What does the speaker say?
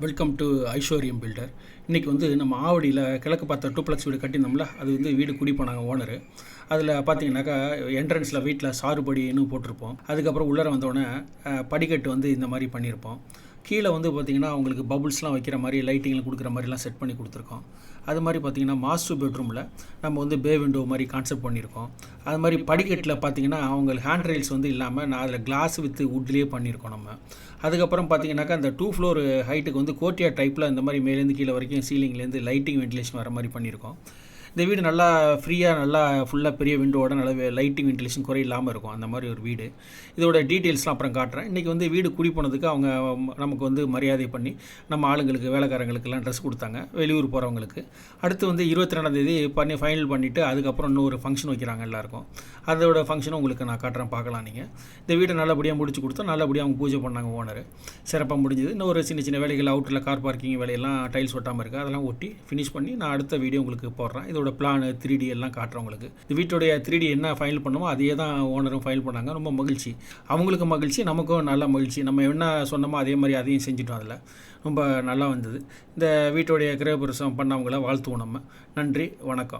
Welcome to ஐஸ்வர்யம் filter இன்றைக்கி வந்து நம்ம ஆவடியில் கிழக்கு பார்த்த டூ ப்ளஸ் வீடு கட்டியிருந்தோம்ல அது வந்து வீடு குடி போனாங்க ஓனரு அதில் பார்த்தீங்கன்னாக்கா என்ட்ரன்ஸில் வீட்டில் சாறுபடின்னு போட்டிருப்போம். அதுக்கப்புறம் உள்ளர வந்தோடனே படிக்கட்டு வந்து இந்த மாதிரி பண்ணியிருப்போம் கீழே வந்து பார்த்திங்கன்னா அவங்களுக்கு பபுள்ஸ்லாம் வைக்கிற மாதிரி லைட்டிங்லாம் கொடுக்குற மாதிரிலாம் செட் பண்ணி கொடுத்துருக்கோம். அது மாதிரி பார்த்திங்கன்னா மாஸ்டர் பெட்ரூமில் நம்ம வந்து பே விண்டோ மாதிரி கான்செப்ட் பண்ணியிருக்கோம். அது மாதிரி படிக்கட்டில் பார்த்தீங்கன்னா அவங்களுக்கு ஹேண்ட் ரெயில்ஸ் வந்து இல்லாமல் நான் அதில் கிளாஸ் வித்து வுட்லேயே பண்ணியிருக்கோம் நம்ம. அதுக்கப்புறம் பார்த்தீங்கன்னாக்கா அந்த டூ ஃப்ளோர் ஹைட்டுக்கு வந்து கோட்டியா டைப்பில் இந்த மாதிரி மேலேருந்து கீழே வரைக்கும் சீலிங்லேருந்து லைட்டிங் வென்டிலேஷன் வர மாதிரி பண்ணியிருக்கோம். இந்த வீடு நல்லா ஃப்ரீயாக நல்லா ஃபுல்லாக பெரிய விண்டோவோட நல்ல லைட்டிங் வென்டிலேஷன் குறை இல்லாமல் இருக்கும். அந்த மாதிரி ஒரு வீடு. இதோட டீட்டெயில்ஸ்லாம் அப்புறம் காட்டுறேன். இன்றைக்கி வந்து வீடு குடி போனதுக்கு அவங்க நமக்கு வந்து மரியாதை பண்ணி நம்ம ஆளுங்களுக்கு வேலைக்காரங்களுக்கெல்லாம் ட்ரெஸ் கொடுத்தாங்க. வெளியூர் போகிறவங்களுக்கு அடுத்து வந்து இருபத்தி ரெண்டாந்தேதி பண்ணி ஃபைனல் பண்ணிவிட்டு அதுக்கப்புறம் இன்னொரு ஃபங்க்ஷன் வைக்கிறாங்க எல்லாருக்கும். அதோட ஃபங்க்ஷனும் உங்களுக்கு நான் காட்டுறேன் பார்க்கலாம் நீங்கள் இந்த வீடை நல்லபடியாக முடிச்சு கொடுத்தோம் நல்லபடியாக அவங்க பூஜை பண்ணாங்க ஓனர் சிறப்பாக முடிஞ்சது. இன்னும் ஒரு சின்ன சின்ன வேலைகள் அவுட்டரில் கார் பார்க்கிங் வேலையெல்லாம் டைல்ஸ் ஒட்டாமல் இருக்குது அதெல்லாம் ஒட்டி ஃபினிஷ் பண்ணி நான் அடுத்த வீடியோ உங்களுக்கு போடுறேன். இதோட பிளான் த்ரீ டி எல்லாம் காட்டுறோம் உங்களுக்கு இந்த வீட்டுடைய த்ரீ டி என்ன ஃபைல் பண்ணுமோ அதே தான் ஓனரும் ஃபைல் பண்ணாங்க ரொம்ப மகிழ்ச்சி. அவங்களுக்கு மகிழ்ச்சி நமக்கும் நல்ல மகிழ்ச்சி. நம்ம என்ன சொன்னோமோ அதே மாதிரி அதையும் செஞ்சுட்டோம் அதில். ரொம்ப நல்லா வந்தது. இந்த வீட்டுடைய கிரகபிரசம் பண்ணவங்கள வாழ்த்துவோம் நம்ம. நன்றி வணக்கம்.